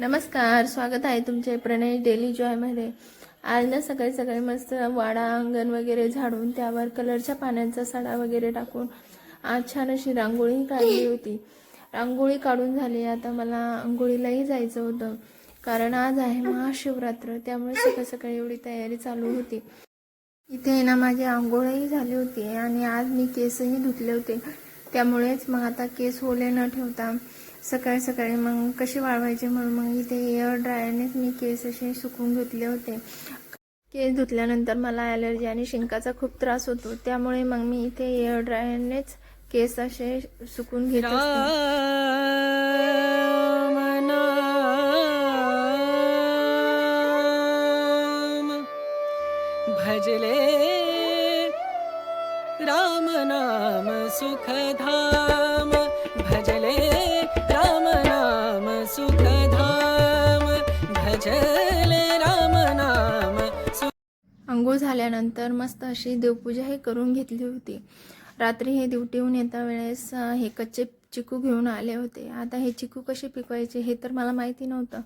नमस्कार स्वागत आहे तुमचे प्रणय डेली जॉयमध्ये आज ना सकाळी सकाळी मस्त वाडा अंगण वगैरे झाडून त्यावर कलरच्या पाण्याचा सडा वगैरे टाकून आज छान अशी रांगोळी काढली होती. रांगोळी काढून झाली. आता मला आंघोळीलाही जायचं होतं. कारण आज आहे महाशिवरात्र त्यामुळे सकाळ सकाळी एवढी तयारी चालू होती. इथे ना माझी आंघोळही झाली होती आणि आज मी केसही धुतले होते. त्यामुळेच मग आता केस ओले न ठेवता सकाळी सकाळी मग कसे वाळवायचे म्हणून मग इथे एअर ड्रायरनेच मी केस असे सुकून धुतले होते. केस धुतल्यानंतर मला ॲलर्जी आणि शिंकाचा खूप त्रास होतो. त्यामुळे मग मी इथे एअर ड्रायरनेच केस असे सुकून घेत असते. राम भजले राम नाम सुखधाम. भजले भजले राम नाम आंघोळ झाल्यानंतर मस्त अशी देवपूजाही करून घेतली होती. रात्री हे ड्युटीहून येता वेळेस हे कच्चे चिकू घेऊन आले होते. आता हे चिकू कसे पिकवायचे हे तर मला माहिती नव्हतं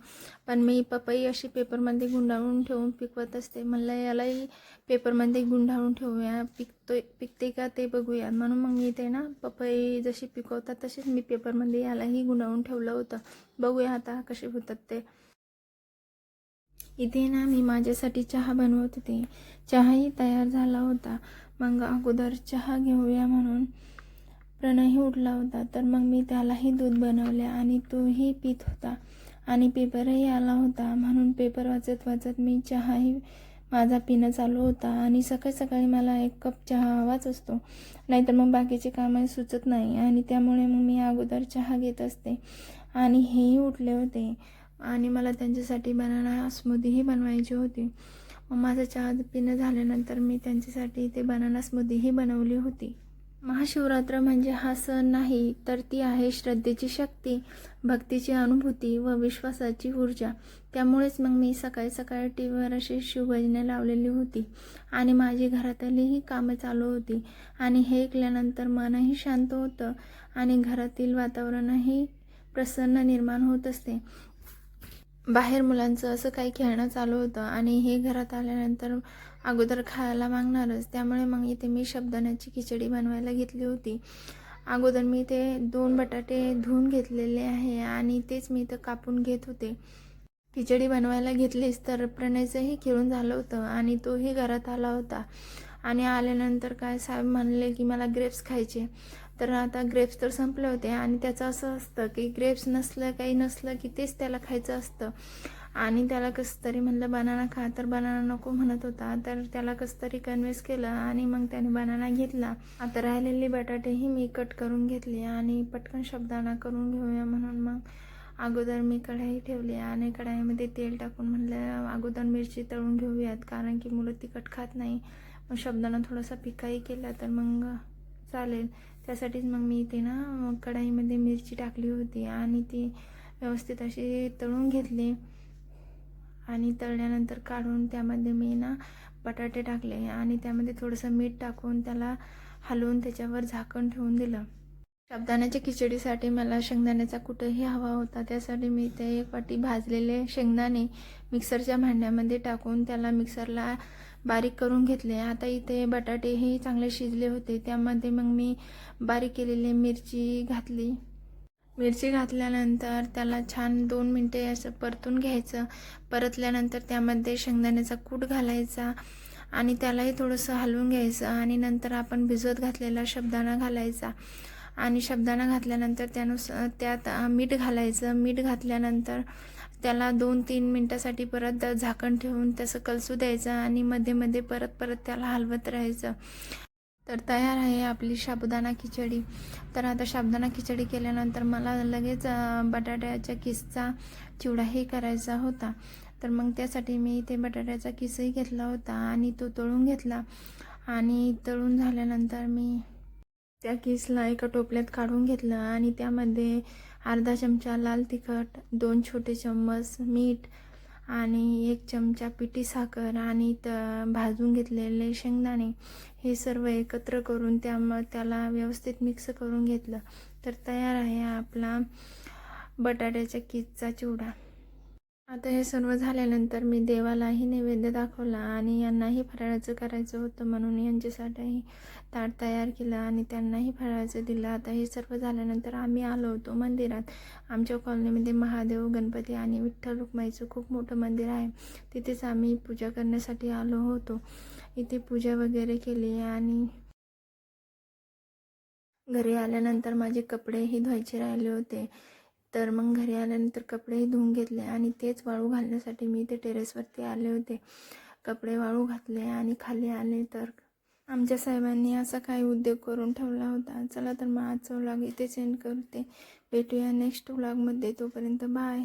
पण मी पपई अशी पेपरमध्ये गुंडाळून ठेवून पिकवत असते. म्हणलं यालाही पेपरमध्ये गुंडाळून ठेवूया. पिकतोय पिकते का ते बघूया. म्हणून मग मी ते ना पपई जशी पिकवतात तसेच मी पेपरमध्ये यालाही गुंडाळून ठेवलं होतं. बघूया आता कसे होतात ते. इथे ना मी माझ्यासाठी चहा बनवत होते. चहाही तयार झाला होता. मग अगोदर चहा घेऊया म्हणून प्रणयही उठला होता. तर मग मी त्यालाही दूध बनवले आणि तोही पित होता आणि पेपरही आला होता. म्हणून पेपर वाचत वाचत मी चहाही माझा पिणं चालू होता आणि सकाळी सकाळी मला एक कप चहा हवाच असतो. नाहीतर मग बाकीचे कामं सुचत नाही आणि त्यामुळे मग मी अगोदर चहा घेत असते आणि हेही उठले होते. आणि मला त्यांच्यासाठी बनाना स्मूदीही बनवायची होती. मग माझं चहा पिणं झाल्यानंतर मी त्यांच्यासाठी ते बनाना स्मूदीही बनवली होती. महाशिवरात्र म्हणजे हा सण नाही तर ती आहे श्रद्धेची शक्ती भक्तीची अनुभूती व विश्वासाची ऊर्जा. त्यामुळेच मग मी सकाळी सकाळी टी व्हीवर अशी शिवभजने लावलेली होती. आणि माझी घरातलीही कामं चालू होती. आणि हे ऐकल्यानंतर मनही शांत होतं आणि घरातील वातावरणही प्रसन्न निर्माण होत असते. बाहेर मुलांचं असं काही खेळणं चालू होतं आणि हे घरात आल्यानंतर अगोदर खायला मागणारच. त्यामुळे मग इथे मी शब्दाण्याची खिचडी बनवायला घेतली होती. अगोदर मी ते दोन बटाटे धुवून घेतलेले आहे आणि तेच मी इथं कापून घेत होते. खिचडी बनवायला घेतलीच तर प्रणयचंही खेळून झालं होतं आणि तोही घरात आला होता. आणि आल्यानंतर काय साहेब म्हणले की मला ग्रेप्स खायचे. तर आता ग्रेप्स तर संपले होते आणि त्याचं असं असतं की ग्रेप्स नसलं काही नसलं की तेच त्याला खायचं असतं. आणि त्याला कसं तरी म्हणलं बनाना खा. तर बनाना नको म्हणत होता. तर त्याला कसं तरी कन्व्हिन्स केलं आणि मग त्याने बनाना घेतला. आता राहिलेली बटाटेही मी कट करून घेतले आणि पटकन शब्दाना करून घेऊया म्हणून मग अगोदर मी कढाई ठेवली आणि कढाईमध्ये तेल टाकून म्हणलं अगोदर मिरची तळून घेऊयात कारण की मुलं तिखट खात नाही. मग शब्दाना थोडासा पिकाही केला तर मग चालेल. त्यासाठीच मग मी इथे ना कढाईमध्ये मिरची टाकली होती आणि ती व्यवस्थित अशी तळून घेतली. आणि तळल्यानंतर काढून त्यामध्ये मी ना बटाटे टाकले आणि त्यामध्ये थोडंसं मीठ टाकून त्याला हलवून त्याच्यावर झाकण ठेवून दिलं. साबुदाण्याच्या खिचडीसाठी मला शेंगदाण्याचा कुठंही हवा होता. त्यासाठी मी ते एक वाटी भाजलेले शेंगदाणे मिक्सरच्या भांड्यामध्ये टाकून त्याला मिक्सरला बारीक करून घेतले. आता इथे बटाटेही चांगले शिजले होते. त्यामध्ये मग मी बारीक केलेली मिरची घातली. मिरची घातल्यानंतर त्याला छान दोन मिनटे असं परतून घ्यायचं. परतल्यानंतर त्यामध्ये शेंगदाण्याचा कूट घालायचा आणि त्यालाही थोडंसं हलवून घ्यायचं आणि नंतर आपण भिजवत घातलेला शब्दाना घालायचा. आणि शब्दाना घातल्यानंतर त्यानुसार त्यात मीठ घालायचं. मीठ घातल्यानंतर त्याला दोन तीन मिनटासाठी परत झाकण ठेवून तसं कलसू द्यायचं आणि मध्ये मध्ये परत परत त्याला हलवत राहायचं. तर तयार आहे आपली साबुदाणा खिचडी. तर आता साबुदाणा खिचडी केल्यानंतर मला लगेच बटाट्याच्या किसचा चिवडाही करायचा होता. तर मग त्यासाठी मी इथे बटाट्याचा किसही घेतला होता आणि तो तळून घेतला. आणि तळून झाल्यानंतर मी त्या किसला एका टोपल्यात काढून घेतलं आणि त्यामध्ये अर्धा चमचा लाल तिखट दोन छोटे चम्मच मीठ आणि एक चमचा पिठी साखर आणि त भाजून घेतलेले शेंगदाणे हे सर्व एकत्र करून त्याम त्याला व्यवस्थित मिक्स करून घेतलं. तर तयार आहे आपला बटाट्याच्या किसचा चिवडा. आता हे सर्व झाल्यानंतर मी देवालाही नैवेद्य दाखवला आणि यांनाही फराळाचं करायचं होतं म्हणून यांच्यासाठीही ताट तयार केलं आणि त्यांनाही फराळाचं दिलं. आता हे सर्व झाल्यानंतर आम्ही आलो होतो मंदिरात. आमच्या कॉलनीमध्ये महादेव गणपती आणि विठ्ठल रुक्माईचं खूप मोठं मंदिर आहे. तिथेच आम्ही पूजा करण्यासाठी आलो होतो. इथे पूजा वगैरे केली आणि घरी आल्यानंतर माझे कपडेही धुवायचे राहिले होते. तर मग घरी आल्यानंतर कपडेही धुवून घेतले आणि तेच वाळू घालण्यासाठी मी ते टेरेसवरती आले होते. कपडे वाळू घातले आणि खाली आले तर आमच्या साहेबांनी असा काही उद्योग करून ठेवला होता. चला तर मग आजचा व्लॉग इथे सेंड करते. भेटूया नेक्स्ट व्लॉगमध्ये तोपर्यंत बाय